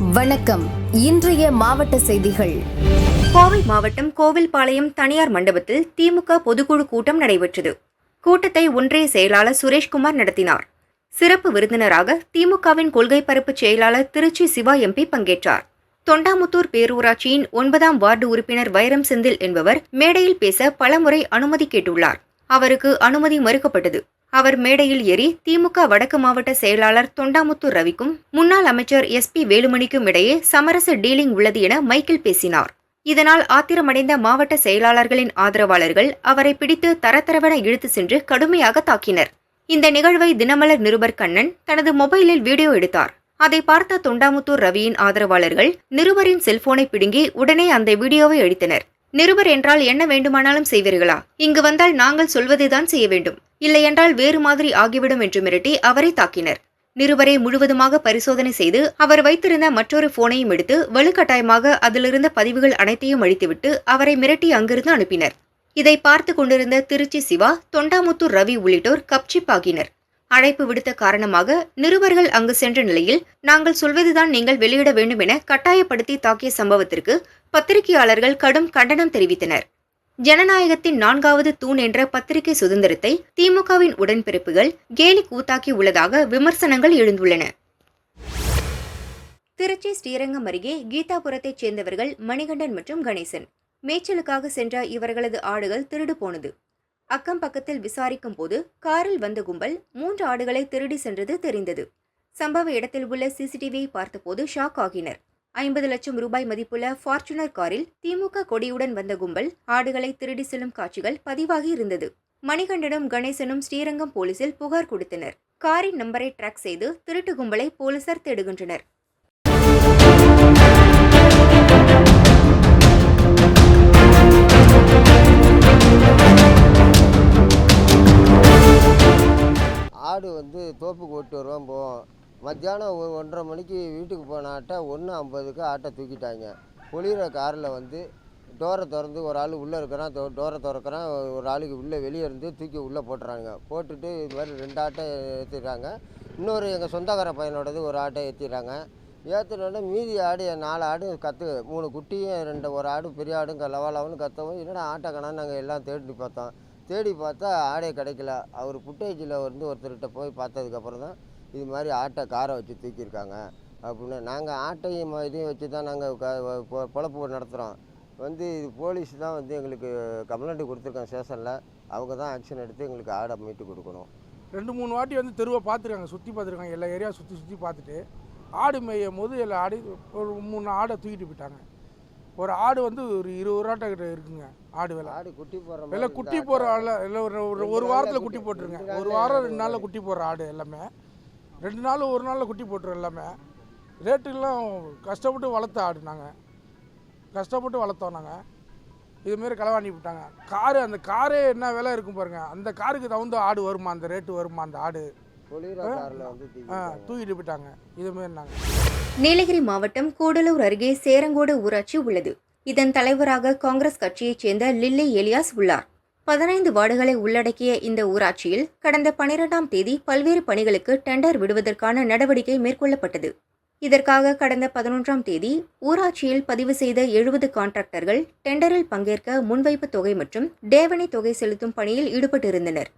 வணக்கம். இன்றைய மாவட்ட செய்திகள். கோவை மாவட்டம் கோவில்பாளையம் தனியார் மண்டபத்தில் திமுக பொதுக்குழு கூட்டம் நடைபெற்றது. கூட்டத்தை ஒன்றிய செயலாளர் சுரேஷ்குமார் நடத்தினார். சிறப்பு விருந்தினராக திமுகவின் கொள்கை பரப்பு செயலாளர் திருச்சி சிவா எம்பி பங்கேற்றார். தொண்டாமுத்தூர் பேரூராட்சியின் ஒன்பதாம் வார்டு உறுப்பினர் வைரம் செந்தில் என்பவர் மேடையில் பேச பலமுறை அனுமதி கேட்டுள்ளார். அவருக்கு அனுமதி மறுக்கப்பட்டது. அவர் மேடையில் ஏறி திமுக வடக்கு மாவட்ட செயலாளர் தொண்டாமுத்தூர் ரவிக்கும் முன்னாள் அமைச்சர் எஸ் பி வேலுமணிக்கும் இடையே சமரச டீலிங் உள்ளது என மைக்கேல் பேசினார். இதனால் ஆத்திரமடைந்த மாவட்ட செயலாளர்களின் ஆதரவாளர்கள் அவரை பிடித்து தரத்தரவென இழுத்து சென்று கடுமையாக தாக்கினர். இந்த நிகழ்வை தினமலர் நிருபர் கண்ணன் தனது மொபைலில் வீடியோ எடுத்தார். அதை பார்த்த தொண்டாமுத்தூர் ரவியின் ஆதரவாளர்கள் நிருபரின் செல்போனை பிடுங்கி உடனே அந்த வீடியோவை அழித்தனர் நிருபர் என்றால் என்ன வேண்டுமானாலும் செய்வீர்களா? இங்கு வந்தால் நாங்கள் சொல்வதைதான் செய்ய வேண்டும். இல்லையென்றால் வேறு மாதிரி ஆகிவிடும் என்று மிரட்டி அவரை தாக்கினர். நிருபரை முழுவதுமாக பரிசோதனை செய்து அவர் வைத்திருந்த மற்றொரு போனையும் எடுத்து வலுக்கட்டாயமாக அதிலிருந்த பதிவுகள் அனைத்தையும் அழித்துவிட்டு அவரை மிரட்டி அங்கிருந்து அனுப்பினர். இதை பார்த்து கொண்டிருந்த திருச்சி சிவா தொண்டாமுத்தூர் ரவி உள்ளிட்டோர் கப்சிப்பாகினர். அழைப்பு விடுத்த காரணமாக நிருபர்கள் அங்கு சென்ற நிலையில் நாங்கள் சொல்வதுதான் நீங்கள் வெளியிட வேண்டும் என கட்டாயப்படுத்தி தாக்கிய சம்பவத்திற்கு பத்திரிகையாளர்கள் கடும் கண்டனம் தெரிவித்தனர். ஜனநாயகத்தின் நான்காவது தூண் என்ற பத்திரிகை சுதந்திரத்தை திமுகவின் உடன்பிறப்புகள் கேலி கூத்தாக்கி உள்ளதாக விமர்சனங்கள் எழுந்துள்ளன. திருச்சி ஸ்ரீரங்கம் அருகே கீதாபுரத்தைச் சேர்ந்தவர்கள் மணிகண்டன் மற்றும் கணேசன். மேய்ச்சலுக்காக சென்ற இவர்களது ஆடுகள் திருடு போனது. அக்கம் பக்கத்தில் விசாரிக்கும் போது காரில் வந்த கும்பல் மூன்று ஆடுகளை திருடி சென்றது தெரிந்தது. சம்பவ இடத்தில் உள்ள சிசிடிவியை பார்த்தபோது ஷாக் ஆகினர். ஐம்பது லட்சம் ரூபாய் மதிப்புள்ள ஃபார்ச்சுனர் காரில் திமுக கொடியுடன் வந்த கும்பல் ஆடுகளை திருடி செல்லும் காட்சிகள் பதிவாகி இருந்தது. மணிகண்டனும் கணேசனும் ஸ்ரீரங்கம் போலீசில் புகார் கொடுத்தனர். காரின் நம்பரை ட்ராக் செய்து திருட்டு கும்பலை போலீசார் தேடுகின்றனர். ஆடு வந்து தோப்புக்கு ஓட்டு வருவான் போவோம். மத்தியானம் ஒன்றரை மணிக்கு வீட்டுக்கு போன ஆட்டை ஒன்று ஐம்பதுக்கு ஆட்டை தூக்கிட்டாங்க. பொழிகிற காரில் வந்து டோரை திறந்து ஒரு ஆள் உள்ளே இருக்கிறான் டோரை திறக்கிறான் ஒரு ஆளுக்கு உள்ளே வெளியே இருந்து தூக்கி உள்ளே போட்டுறாங்க. போட்டுட்டு இது மாதிரி ரெண்டு ஆட்டை ஏற்றிடுறாங்க இன்னொரு எங்கள் சொந்தக்கார பையனோடது ஒரு ஆட்டை ஏற்றிடுறாங்க ஏற்றினோடனே மீதி ஆடு நாலு ஆடு கற்று மூணு குட்டியும் ரெண்டு ஒரு ஆடு பெரிய ஆடும் லவாலாவும் கற்றவும் கத்தவும் என்னடா ஆட்டை நாங்கள் எல்லாம் தேடி பார்த்தோம். தேடி பார்த்தா ஆடே கிடைக்கல. அவர் புட்டேஜில் வந்து ஒருத்தர்கிட்ட போய் பார்த்ததுக்கப்புறம் தான் இது மாதிரி ஆட்டை காரை வச்சு தூக்கியிருக்காங்க அப்படின்னு. நாங்கள் ஆட்டையும் இதையும் வச்சு தான் நாங்கள் பொழப்பு நடத்துகிறோம் வந்து இது போலீஸ் தான் வந்து எங்களுக்கு கம்ப்ளைண்ட் கொடுத்துருக்காங்க ஸ்டேஷனில். அவங்க தான் ஆக்ஷன் எடுத்து எங்களுக்கு ஆடை மீட்டு கொடுக்கணும். ரெண்டு மூணு வாட்டி வந்து தெருவை பார்த்துருக்காங்க சுற்றி பார்த்துருக்காங்க எல்லா ஏரியா சுற்றி சுற்றி பார்த்துட்டு ஆடு மேயும் போது எல்லா ஆடு ஒரு மூணு ஆடை தூக்கிட்டு போயிட்டாங்க. ஒரு ஆடு வந்து ஒரு இருபது ரூபாட்ட கிட்ட இருக்குங்க ஆடு விலை. ஆடு குட்டி போடுற விலை குட்டி போடுற ஆள் இல்லை ஒரு ஒரு வாரத்தில் குட்டி- போட்டுருங்க. ஒரு வாரம் ரெண்டு நாளில் குட்டி போடுற ஆடு எல்லாமே. ரெண்டு நாள் ஒரு நாளில் குட்டி போட்டுரும் எல்லாமே. ரேட்டுக்கெல்லாம் கஷ்டப்பட்டு வளர்த்த ஆடு நாங்கள் கஷ்டப்பட்டு வளர்த்தோம் நாங்கள் இதுமாரி களவாணி விட்டாங்க. காரு அந்த காரே என்ன விலை இருக்கும் பாருங்க. அந்த காருக்கு தகுந்த ஆடு வருமா? அந்த ரேட்டு வருமா? அந்த ஆடு? தூக்கிட்டு போயிட்டாங்க. இதுமாரி நாங்கள் நீலகிரி மாவட்டம் கூடலூர் அருகே சேரங்கோடு ஊராட்சி உள்ளது. இதன் தலைவராக காங்கிரஸ் கட்சியைச் சேர்ந்த லில்லி எலியாஸ் உள்ளார். பதினைந்து வார்டுகளை உள்ளடக்கிய இந்த ஊராட்சியில் கடந்த பனிரெண்டாம் தேதி பல்வேறு பணிகளுக்கு டெண்டர் விடுவதற்கான நடவடிக்கை மேற்கொள்ளப்பட்டது. இதற்காக கடந்த பதினொன்றாம் தேதி ஊராட்சியில் பதிவு செய்த எழுபது கான்ட்ராக்டர்கள் டெண்டரில் பங்கேற்க முன்வைப்பு தொகை மற்றும் டேவணி தொகை செலுத்தும் பணியில் ஈடுபட்டிருந்தனர்.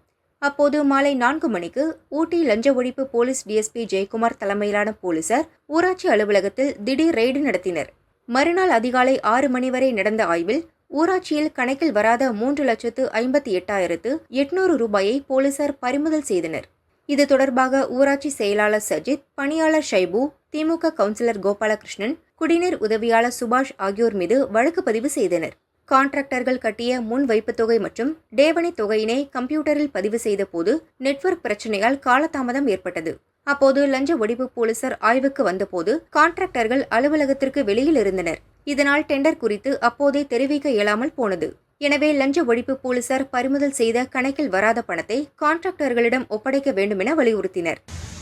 அப்போது மாலை நான்கு மணிக்கு ஊட்டி லஞ்ச ஒழிப்பு போலீஸ் டிஎஸ்பி ஜெயக்குமார் தலைமையிலான போலீசார் ஊராட்சி அலுவலகத்தில் திடீர் ரெய்டு நடத்தினர். மறுநாள் அதிகாலை ஆறு மணி வரை நடந்த ஆய்வில் ஊராட்சியில் கணக்கில் வராத மூன்று லட்சத்து ஐம்பத்தி எட்டாயிரத்து எட்நூறு ரூபாயை போலீசார் பறிமுதல் செய்தனர். இது தொடர்பாக ஊராட்சி செயலாளர் சஜித் பணியாளர் ஷைபு திமுக கவுன்சிலர் கோபாலகிருஷ்ணன் குடிநீர் உதவியாளர் சுபாஷ் ஆகியோர் மீது வழக்கு பதிவு செய்தனர். கான்ட்ராக்டர்கள் கட்டிய முன்வைப்புத் தொகை மற்றும் டேவணி தொகையினை கம்ப்யூட்டரில் பதிவு செய்த போது நெட்வொர்க் பிரச்சனையால் காலதாமதம் ஏற்பட்டது. அப்போது லஞ்ச ஒழிப்பு போலீசார் ஆய்வுக்கு வந்தபோது கான்ட்ராக்டர்கள் அலுவலகத்திற்கு வெளியில் இருந்தனர். இதனால் டெண்டர் குறித்து அப்போதே தெரிவிக்க இயலாமல் போனது. எனவே லஞ்ச ஒழிப்பு போலீசார் பறிமுதல் செய்த கணக்கில் வராத பணத்தை கான்ட்ராக்டர்களிடம் ஒப்படைக்க வேண்டும் என வலியுறுத்தினர்.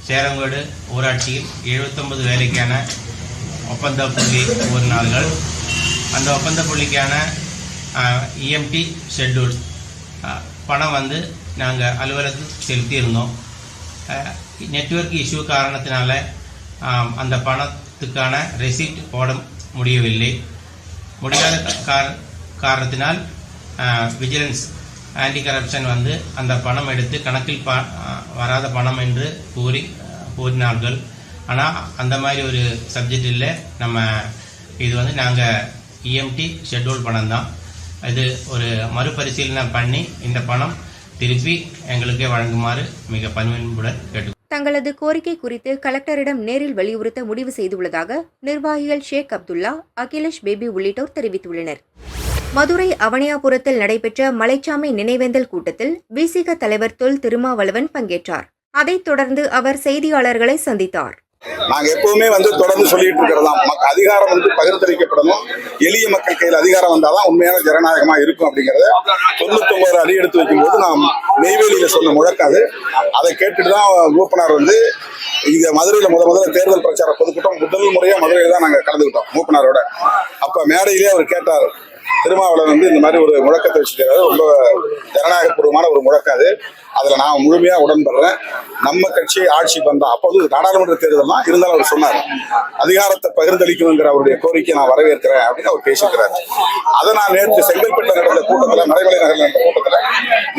சேரங்கோடு ஊராட்சியில் 79 வேலைக்கான ஒப்பந்த புள்ளி ஒரு நாள்கள். அந்த ஒப்பந்த புள்ளிக்கான இஎம்டி ஷெட்யூல் பணம் வந்து நாங்கள் அலுவலகத்தில் செலுத்தியிருந்தோம். நெட்வொர்க் இஷ்யூ காரணத்தினால அந்த பணத்துக்கான ரெசிப்ட் போட முடியவில்லை. முடியாத காரணத்தினால் விஜிலன்ஸ் ஆன்டி கரப்ஷன் வந்து அந்த பணம் எடுத்து கணக்கில் ப வராத பணம் என்று கூறி கூறினார்கள். ஆனால் அந்த மாதிரி ஒரு சப்ஜெக்ட் இல்லை. நம்ம இது வந்து நாங்கள் இஎம்டி ஷெட்யூல் பணம் தான். இது ஒரு மறுபரிசீலனை பண்ணி இந்த பணம் திருப்பி எங்களுக்கே வழங்குமாறு மிக பணிவன்புடன் கேட்டு தங்களது கோரிக்கை குறித்து கலெக்டரிடம் நேரில் வலியுறுத்த முடிவு செய்துள்ளதாக நிர்வாகிகள் ஷேக் அப்துல்லா அகிலேஷ் பேபி உள்ளிட்டோர் தெரிவித்துள்ளனர். மதுரை அவனியாபுரத்தில் நடைபெற்ற மலைச்சாமி நினைவேந்தல் கூட்டத்தில் விசிக தலைவர் தொல் திருமாவளவன் பங்கேற்றார். அதைத் தொடர்ந்து அவர் செய்தியாளர்களை சந்தித்தார். நாங்க எப்பவுமே வந்து தொடர்ந்து சொல்லிட்டு இருக்கிறதாம். அதிகாரம் வந்து பகிர்ந்தளிக்கப்படணும். எளிய மக்கள் கையில் அதிகாரம் வந்தாதான் உண்மையான ஜனநாயகமா இருக்கும் அப்படிங்கறத தொண்ணூத்தொன்பது அடி எடுத்து வைக்கும்போது நாம் நெய்வேலியில சொன்ன முழக்காது அதை. கேட்டுட்டு தான் மூப்பனார் வந்து இங்க மதுரையில முத முதல்ல தேர்தல் பிரச்சார பொதுக்கூட்டம் முதல் முறையா மதுரையில தான் நாங்க கலந்துக்கிட்டோம் மூப்பனாரோட. அப்ப மேடையிலே அவர் கேட்டார் திருமாவளவன் வந்து இந்த மாதிரி ஒரு முழக்கத்தை வச்சுக்கிறாரு ரொம்ப ஜனநாயகபூர்வமான ஒரு முழக்காது அதுல நான் முழுமையா உடன்படுறேன். நம்ம கட்சி ஆட்சி வந்தா அப்போது நாடாளுமன்ற தேர்தல் தான் இருந்தாலும் அவர் சொன்னார். அதிகாரத்தை பகிர்ந்தளிக்கணுங்கிற அவருடைய கோரிக்கையை நான் வரவேற்கிறேன் அப்படின்னு அவர் பேசியிருக்கிறார் அதை நான் நேற்று செங்கல்பட்டு நடந்த கூட்டத்தில் மறைமலை நகரில் நடந்த கூட்டத்தில்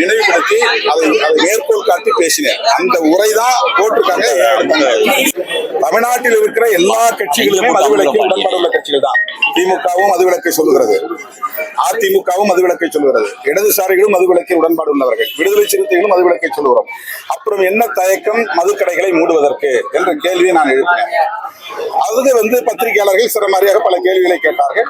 நினைவுபடுத்தி அதை அதை மேற்கோள் காட்டி பேசினேன். அந்த உரை தான் போட்டிருக்காங்க ஏன் எடுத்தாங்க? தமிழ்நாட்டில் இருக்கிற எல்லா கட்சிகளுமே மதுவிலக்கு உடன்பாடுள்ள கட்சிகள் தான் திமுகவும் மதுவிலக்கை சொல்லுகிறது. அதிமுகவும் மதுவிலக்கை சொல்லுகிறது. இடதுசாரிகளும் மதுவிலக்கை உடன்பாடு உள்ளவர்கள் விடுதலை சிறுத்தைகளும் மதுவிலக்கை சொல்லுகிறோம். அப்புறம் என்ன தயக்கம் மதுக்கடைகளை மூடுவதற்கு என்ற கேள்வியை நான் எழுப்பினேன். அது வந்து பத்திரிகையாளர்கள் சிறமறியாக பல கேள்விகளை கேட்டார்கள்.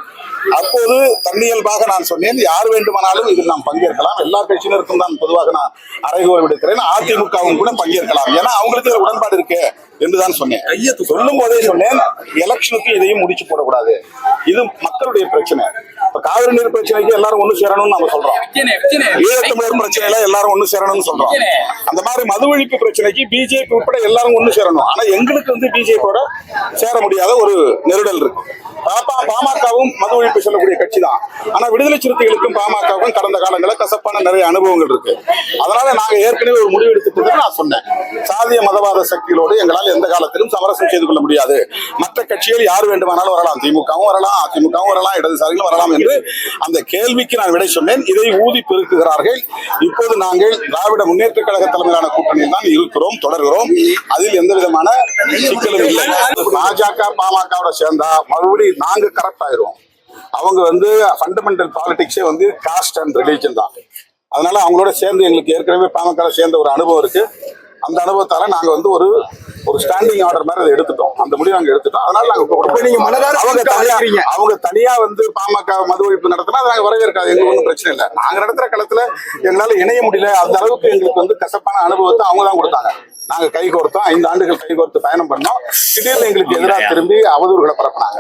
அப்போது தன்னியல்பாக நான் சொன்னேன் யார் வேண்டுமானாலும் இதில் நாம் பங்கேற்கலாம். எல்லா கட்சியினருக்கும் தான் பொதுவாக நான் அறைகோல் விடுக்கிறேன். அதிமுகவும் கூட பங்கேற்கலாம். ஏன்னா அவங்களுக்கு இதுல உடன்பாடு இருக்கு என்றுதான் சொன்னேன். சொல்லும் போதே சொன்னேன் எலெக்ஷனுக்கு இதையும் முடிச்சு போடக்கூடாது. இது மக்களுடைய பிரச்சனை. இப்ப காவிரி நீர் பிரச்சனைக்கு எல்லாரும் ஒண்ணு சேரணும்னு நம்ம சொல்றோம். ஈழத்தமிழர் பிரச்சனையில எல்லாரும் ஒண்ணு சேரணும்னு சொல்றோம். அந்த மாதிரி மது ஒழிப்பு பிரச்சனைக்கு பிஜேபி உட்பட எல்லாரும் ஒண்ணு சேரணும். ஆனா எங்களுக்கு வந்து பிஜேபியோட சேர முடியாத ஒரு நெருடல் இருக்கு. பாமகவும் மது ஒழிப்பு சொல்லக்கூடிய கட்சி தான் ஆனா விடுதலை சிறுத்தைகளுக்கும் பாமகவுக்கும் கடந்த காலங்களில் கசப்பான நிறைய அனுபவங்கள் இருக்கு. அதனால நாங்க ஏற்கனவே ஒரு முடிவு எடுத்துட்டு நான் சொன்னேன். சாதிய மதவாத சக்திகளோடு எங்களால் எந்த காலத்திலும் சமரசம் செய்து கொள்ள முடியாது. மற்ற கட்சிகள் யார் வேண்டுமானாலும் வரலாம். திமுகவும் வரலாம் அதிமுகவும் வரலாம் இடதுசாரிகளும் வரலாம் என்று அந்த கேள்விக்கு நான் விடை சொன்னேன். இதை ஊதி பெருக்குகிறார்கள். இப்போது நாங்கள் திராவிட முன்னேற்ற கழக தலைமையிலான கூட்டணியில் தான் இருக்கிறோம் தொடர்கிறோம். அதில் எந்த விதமான சிக்கலும் இல்லை. பாஜக பாமகவோட சேர்ந்தா மறுபடியும் நாங்க கரெக்ட் ஆயிரும் அவங்க வந்து ஃபண்டமெண்டல் பாலிடிக்ஸே வந்து காஸ்ட் அண்ட் ரிலீஜன் தான். அதனால அவங்களோட சேர்ந்து எங்களுக்கு ஏற்கனவே பாமக சேர்ந்த ஒரு அனுபவம் இருக்கு. அந்த அனுபவத்தால நாங்க வந்து ஒரு ஒரு ஸ்டாண்டிங் ஆர்டர் மாதிரி அதை எடுத்துட்டோம். அந்த முடிவு நாங்க எடுத்துட்டோம். அதனால நாங்க. நீங்க மனதார அவங்க தனியா. அவங்க தனியா வந்து பாமக மது ஒழிப்பு நடத்தினா அதை நாங்க வரவேற்காது. எங்களுக்கு ஒன்றும் பிரச்சனை இல்லை. நாங்க நடத்துற களத்துல எங்களால இணைய முடியல. அந்த அளவுக்கு எங்களுக்கு வந்து கசப்பான அனுபவத்தை அவங்க தான் கொடுத்தாங்க. நாங்க கை கோர்த்தோம். ஐந்து ஆண்டுகள் கை கோர்த்து பயணம் பண்ணோம். திடீர்னு எங்களுக்கு எதிராக திரும்பி அவதூறுகளை பரப்புனாங்க.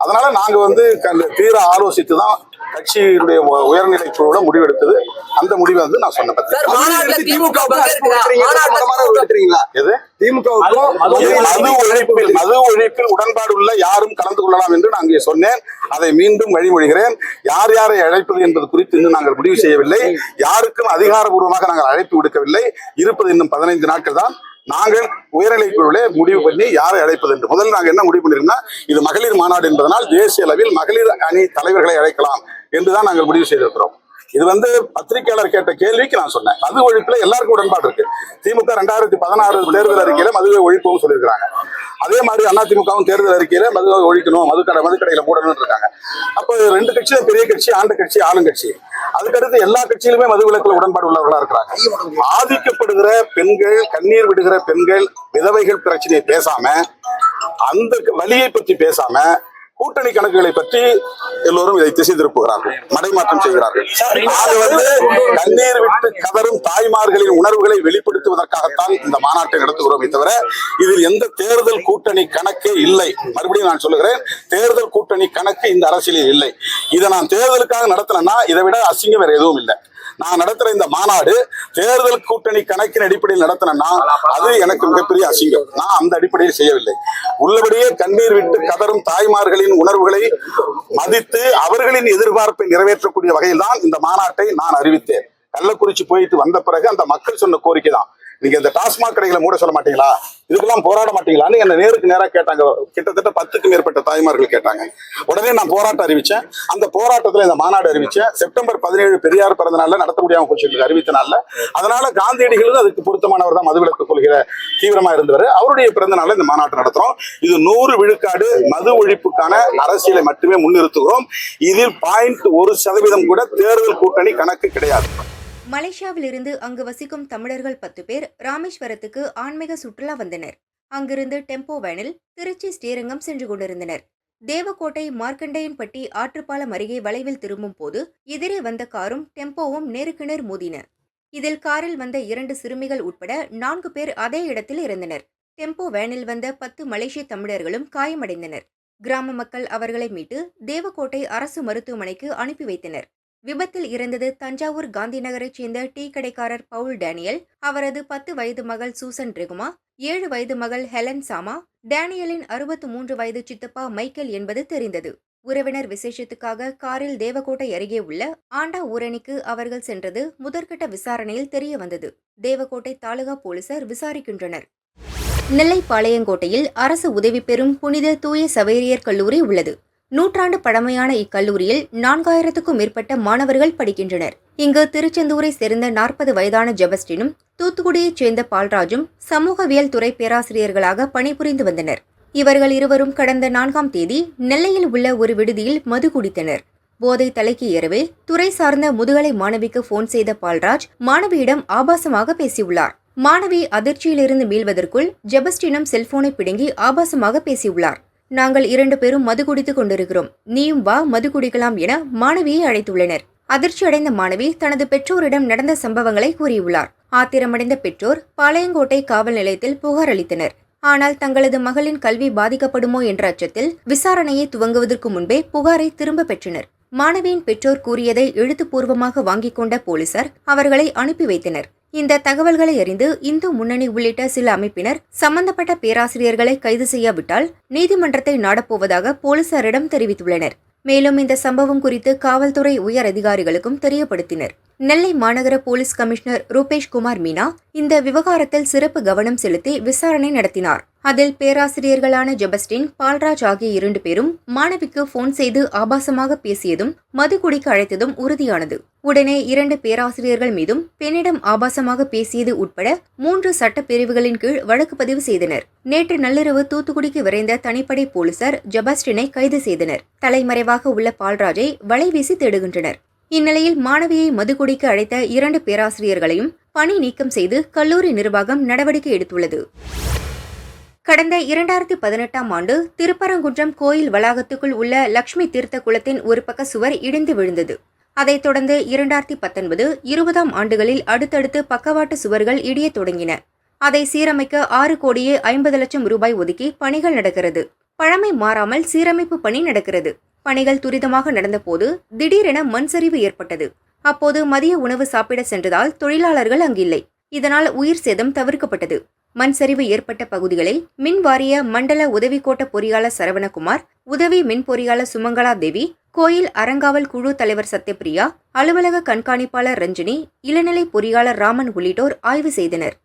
அதனால நாங்க வந்து க- தீர ஆலோசித்து தான் கட்சியினுடைய உ- உயர்நிலை குழுவோட முடிவெடுத்தது. அந்த முடிவை வந்து நான் சொன்ன பத்தி சார் மாநாட்டுல திமுக எடுக்கிறீங்களா எது? திமுகவுக்கும் மது ஒழிப்பில் மது ஒழிப்பில் உடன்பாடு உள்ள யாரும் கலந்து கொள்ளலாம் என்று நான் அங்கே சொன்னேன். அதை மீண்டும் வழிமொழிகிறேன். யார் யாரை அழைப்பது என்பது குறித்து இன்னும் நாங்கள் முடிவு செய்யவில்லை. யாருக்கும் அதிகாரபூர்வமாக நாங்கள் அழைப்பு விடுக்கவில்லை. இருப்பது இன்னும் பதினைந்து நாட்கள் தான். நாங்கள் உயர்நிலை குழுவிலே முடிவு பண்ணி யாரை அழைப்பது என்று. முதல் நாங்கள் என்ன முடிவு பண்ணிருக்கோம்னா இது மகளிர் மாநாடு என்பதனால் தேசிய அளவில் மகளிர் அணி தலைவர்களை அழைக்கலாம் என்றுதான் நாங்கள் முடிவு செய்திருக்கிறோம். இது வந்து பத்திரிகையாளர் கேட்ட கேள்விக்கு நான் சொன்னேன். மது ஒழிப்புல எல்லாருக்கும் உடன்பாடு இருக்கு. திமுக ரெண்டாயிரத்தி பதினாறு தேர்தல் அறிக்கையில மதுவை ஒழிப்போம் சொல்லியிருக்காங்க அதே மாதிரி அதிமுகவும் தேர்தல் அறிக்கையில மதுவை ஒழிக்கணும் மதுக்கடை மதுக்கடையில மூடணும்னு இருக்காங்க. அப்போ ரெண்டு கட்சியும் பெரிய கட்சி ஆண்டு கட்சி ஆளுங்கட்சி. அதுக்கடுத்து எல்லா கட்சியிலுமே மது விலக்கில் உடன்பாடு உள்ளவர்களா இருக்கிறாங்க. பாதிக்கப்படுகிற பெண்கள் கண்ணீர் விடுகிற பெண்கள் விதவைகள் பிரச்சனையை பேசாம அந்த வழியை பற்றி பேசாம கூட்டணி கணக்குகளை பற்றி எல்லோரும் இதை திசை திருப்புகிறார்கள். மடைமாற்றம் செய்கிறார்கள். வந்து கண்ணீர் விட்டு கதரும் தாய்மார்களின் உணர்வுகளை வெளிப்படுத்துவதற்காகத்தான் இந்த மாநாட்டை நடத்துகிறோமே தவிர இதில் எந்த தேர்தல் கூட்டணி கணக்கே இல்லை. மறுபடியும் நான் சொல்லுகிறேன் தேர்தல் கூட்டணி கணக்கு இந்த அரசியலில் இல்லை. இதை நான் தேர்தலுக்காக நடத்தினேன்னா இதை விட அசிங்கம் வேற எதுவும் இல்லை. நான் நடத்துற இந்த மாநாடு தேர்தல் கூட்டணி கணக்கின் அடிப்படையில் நடத்தினா அது எனக்கு மிகப்பெரிய அசிங்கம். நான் அந்த அடிப்படையில் செய்யவில்லை. உள்ளபடியே கண்ணீர் விட்டு கதரும் தாய்மார்களின் உணர்வுகளை மதித்து அவர்களின் எதிர்பார்ப்பை நிறைவேற்றக்கூடிய வகையில் தான் இந்த மாநாட்டை நான் அறிவித்தேன். கள்ளக்குறிச்சி போயிட்டு வந்த பிறகு அந்த மக்கள் சொன்ன கோரிக்கை தான் நீங்க இந்த டாஸ்மாக் கடைகளை மூட சொல்ல மாட்டீங்களா? இதுக்கெல்லாம் போராட மாட்டீங்களான்னு என்ன நேருக்கு நேரா கேட்டாங்க. கிட்டத்தட்ட பத்துக்கும் மேற்பட்ட தாய்மார்கள் கேட்டாங்க. உடனே நான் போராட்டம் அறிவிச்சேன். அந்த போராட்டத்துல இந்த மாநாடு அறிவிச்சேன். செப்டம்பர் பதினேழு பெரியார் பிறந்த நாள்ல நடத்த முடியாம போச்சு அறிவித்த நாள்ல. அதனால காந்தியடிகளும் அதுக்கு பொருத்தமானவர் தான் மதுவிலக்கு கொள்கிற தீவிரமா இருந்தவர். அவருடைய பிறந்த நாள்ல இந்த மாநாட்டை நடத்துறோம். இது நூறு விழுக்காடு மது ஒழிப்புக்கான அரசியலை மட்டுமே முன்னிறுத்துகிறோம். இதில் பாயிண்ட் ஒரு சதவீதம் கூட தேர்தல் கூட்டணி கணக்கு கிடையாது. மலேசியாவிலிருந்து அங்கு வசிக்கும் தமிழர்கள் பத்து பேர் ராமேஸ்வரத்துக்கு ஆன்மீக சுற்றுலா வந்தனர். அங்கிருந்து டெம்போ வேனில் திருச்சி ஸ்ரீரங்கம் சென்று கொண்டிருந்தனர். தேவக்கோட்டை மார்க்கண்டையன்பட்டி ஆற்றுப்பாலம் அருகே வளைவில் திரும்பும் போது எதிரே வந்த காரும் டெம்போவும் நேருக்கு நேர் மோதின. இதில் காரில் வந்த இரண்டு சிறுமிகள் உட்பட நான்கு பேர் அதே இடத்தில் இறந்தனர். டெம்போ வேனில் வந்த பத்து மலேசிய தமிழர்களும் காயமடைந்தனர். கிராம மக்கள் அவர்களை மீட்டு தேவக்கோட்டை அரசு மருத்துவமனைக்கு அனுப்பி வைத்தனர். விபத்தில் இறந்தது தஞ்சாவூர் காந்தி நகரைச் சேர்ந்த டீ கடைக்காரர் பவுல் டேனியல் அவரது பத்து வயது மகள் சூசன் ரெகுமா ஏழு வயது மகள் ஹெலன் சாமா டேனியலின் அறுபத்து மூன்று வயது சித்தப்பா மைக்கேல் என்பது தெரிந்தது. உறவினர் விசேஷத்துக்காக காரில் தேவகோட்டை அருகே உள்ள ஆண்டா ஊரணிக்கு அவர்கள் சென்றது முதற்கட்ட விசாரணையில் தெரிய வந்தது தேவகோட்டை தாலுகா போலீசார் விசாரிக்கின்றனர். நெல்லை பாளையங்கோட்டையில் அரசு உதவி பெறும் புனித தூய சவேரியர் கல்லூரி உள்ளது. நூற்றாண்டு பழமையான இக்கல்லூரியில் நான்காயிரத்துக்கும் மேற்பட்ட மாணவர்கள் படிக்கின்றனர். இங்கு திருச்செந்தூரை சேர்ந்த நாற்பது வயதான ஜெபஸ்டினும் தூத்துக்குடியைச் சேர்ந்த பால்ராஜும் சமூகவியல் துறை பேராசிரியர்களாக பணிபுரிந்து வந்தனர். இவர்கள் இருவரும் கடந்த நான்காம் தேதி நெல்லையில் உள்ள ஒரு விடுதியில் மது குடித்தனர். போதை தலைக்கு ஏறவே துறை சார்ந்த முதுகலை மாணவிக்கு போன் செய்த பால்ராஜ் மாணவியிடம் ஆபாசமாக பேசியுள்ளார். மாணவி அதிர்ச்சியிலிருந்து மீள்வதற்குள் ஜெபஸ்டினும் செல்போனை பிடுங்கி ஆபாசமாக பேசியுள்ளார். நாங்கள் இரண்டு பேரும் மது குடித்துக் கொண்டிருக்கிறோம். நீயும் வா மது குடிக்கலாம் என மாணவியை அழைத்துள்ளனர். அதிர்ச்சி அடைந்த மாணவி தனது பெற்றோரிடம் நடந்த சம்பவங்களை கூறியுள்ளார். ஆத்திரமடைந்த பெற்றோர் பாளையங்கோட்டை காவல் நிலையத்தில் புகார் அளித்தனர். ஆனால் தங்களது மகளின் கல்வி பாதிக்கப்படுமோ என்ற அச்சத்தில் விசாரணையை துவங்குவதற்கு முன்பே புகாரை திரும்ப பெற்றனர். மாணவியின் பெற்றோர் கூறியதை எழுத்துப்பூர்வமாக வாங்கிக் கொண்ட போலீசார் அவர்களை அனுப்பி வைத்தனர். இந்த தகவல்களை அறிந்து இந்து முன்னணி உள்ளிட்ட சில அமைப்பினர் சம்பந்தப்பட்ட பேராசிரியர்களை கைது செய்யாவிட்டால் நீதிமன்றத்தை நாடப்போவதாக போலீசாரிடம் தெரிவித்துள்ளனர். மேலும் இந்த சம்பவம் குறித்து காவல்துறை உயர் அதிகாரிகளுக்கும் தெரியப்படுத்தினர். நெல்லை மாநகர போலீஸ் கமிஷனர் ரூபேஷ்குமார் மீனா இந்த விவகாரத்தில் சிறப்பு கவனம் செலுத்தி விசாரணை நடத்தினார். அதில் பேராசிரியர்களான ஜெபஸ்டின் பால்ராஜ் ஆகிய இரண்டு பேரும் மாணவிக்கு போன் செய்து ஆபாசமாக பேசியதும் மதுக்குடிக்கு அழைத்ததும் உறுதியானது. உடனே இரண்டு பேராசிரியர்கள் மீதும் பெண்ணிடம் ஆபாசமாக பேசியது உட்பட மூன்று சட்டப்பிரிவுகளின் கீழ் வழக்கு பதிவு செய்தனர். நேற்று நள்ளிரவு தூத்துக்குடிக்கு விரைந்த தனிப்படை போலீசார் ஜெபஸ்டினை கைது செய்தனர். தலைமறைவாக உள்ள பால்ராஜை வலைவீசி தேடுகின்றனர். இந்நிலையில் மாணவியை மதுகுடிக்க அழைத்த இரண்டு பேராசிரியர்களையும் பணி நீக்கம் செய்து கல்லூரி நிர்வாகம் நடவடிக்கை எடுத்துள்ளது. கடந்த இரண்டாயிரத்தி பதினெட்டாம் ஆண்டு திருப்பரங்குன்றம் கோயில் வளாகத்துக்குள் உள்ள லட்சுமி தீர்த்த குளத்தின் ஒரு பக்க சுவர் இடிந்து விழுந்தது. அதைத் தொடர்ந்து இரண்டாயிரத்தி பத்தொன்பது இருபதாம் ஆண்டுகளில் அடுத்தடுத்து பக்கவாட்டு சுவர்கள் இடியத் தொடங்கின. அதை சீரமைக்க ஆறு கோடியே ஐம்பது லட்சம் ரூபாய் ஒதுக்கி பணிகள் நடக்கிறது. பழமை மாறாமல் சீரமைப்பு பணி நடக்கிறது. பணிகள் துரிதமாக நடந்தபோது திடீரென மண் சரிவு ஏற்பட்டது. அப்போது மதிய உணவு சாப்பிட சென்றதால் தொழிலாளர்கள் அங்கில்லை. இதனால் உயிர் சேதம் தவிர்க்கப்பட்டது. மண் சரிவு ஏற்பட்ட பகுதிகளை மின் வாரிய மண்டல உதவி கோட்ட பொறியாளர் சரவணகுமார் உதவி மின் பொறியாளர் சுமங்கலா தேவி கோயில் அறங்காவல் குழு தலைவர் சத்யபிரியா அலுவலக கண்காணிப்பாளர் ரஞ்சினி இளநிலை பொறியாளர் ராமன் உள்ளிட்டோர் ஆய்வு செய்தனர்.